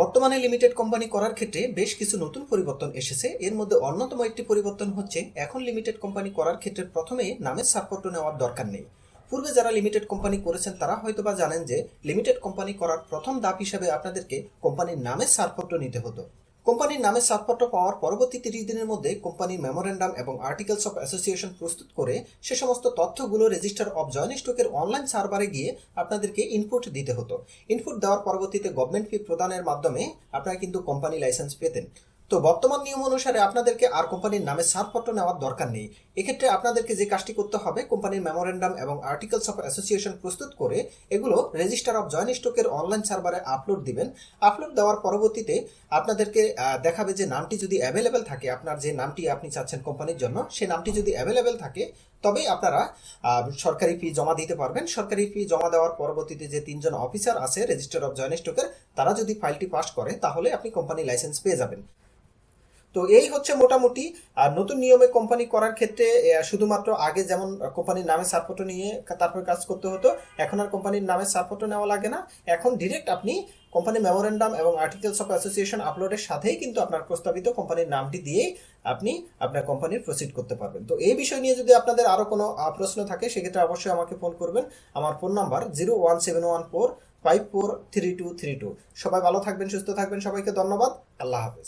বর্তমানে limited company করার ক্ষেত্রে বেশ কিছু নতুন পরিবর্তন এসেছে। এর মধ্যে অন্যতম একটি পরিবর্তন হচ্ছে, এখন লিমিটেড কোম্পানি করার ক্ষেত্রে প্রথমে নামের সাপোর্ট নেওয়ার দরকার নেই। পূর্বে যারা লিমিটেড কোম্পানি করেছেন, তারা হয়তো বা জানেন যে লিমিটেড কোম্পানি করার প্রথম দাপ হিসাবে আপনাদেরকে কোম্পানির নামের সারপত্র নিতে হতো। কোম্পানির নামে সাতপত্র পাওয়ার পরবর্তী তিরিশ দিনের মধ্যে কোম্পানির মেমোরেন্ডাম এবং আর্টিকেলস অফ অ্যাসোসিয়েশন প্রস্তুত করে সে সমস্ত তথ্যগুলো রেজিস্টার অফ জয়েন স্টকের অনলাইন সার্ভারে গিয়ে আপনাদেরকে ইনপুট দিতে হতো। ইনপুট দেওয়ার পরবর্তীতে গভর্নমেন্ট ফি প্রদানের মাধ্যমে আপনারা কিন্তু কোম্পানি লাইসেন্স পেতেন। তো বর্তমান নিয়ম অনুসারে আপনাদেরকে আর কোম্পানির নামে সারপত্র নেওয়ার দরকার নেই। এক্ষেত্রে আপনাদেরকে যে কাজটি করতে হবে, কোম্পানির মেমোরেন্ডাম এবং আর্টিকেলস অফ অ্যাসোসিয়েশন প্রস্তুত করে এগুলো রেজিস্টার অফ জয়েন্ট স্টকের অনলাইন সার্ভারে আপলোড দিবেন। আপলোড দেওয়ার পরবর্তীতে আপনাদেরকে দেখাবে যে নামটি যদি অ্যাভেলেবেল থাকে, আপনার যে নামটি আপনি চাচ্ছেন কোম্পানির জন্য সেই নামটি যদি অ্যাভেলেবেল থাকে, তবেই আপনারা সরকারি ফি জমা দিতে পারবেন। সরকারি ফি জমা দেওয়ার পরবর্তীতে যে তিনজন অফিসার আছে রেজিস্টার অফ জয়েন্ট স্টকের তারা যদি ফাইলটি পাস করে, তাহলে আপনি কোম্পানি লাইসেন্স পেয়ে যাবেন। তো এই হচ্ছে মোটামুটি, আর নতুন নিয়মে কোম্পানি করার ক্ষেত্রে শুধুমাত্র আগে যেমন কোম্পানির নামে সারপত্র নিয়ে তারপর কাজ করতে হতো, এখন আর কোম্পানির নামে সারপত্র নেওয়া লাগে না। এখন ডিরেক্ট আপনি কোম্পানি মেমোরেন্ডাম এবং আর্টিকেলস অফ অ্যাসোসিয়েশন আপলোডের সাথেই কিন্তু আপনার প্রস্তাবিত কোম্পানির নামটি দিয়েই আপনি আপনার কোম্পানির প্রসিড করতে পারবেন। তো এই বিষয় নিয়ে যদি আপনাদের আরও কোনো প্রশ্ন থাকে, সেক্ষেত্রে অবশ্যই আমাকে ফোন করবেন। আমার phone number zero one seven one four five four three two three two সবাই ভালো থাকবেন, সুস্থ থাকবেন, সবাইকে ধন্যবাদ। আল্লাহ হাফেজ।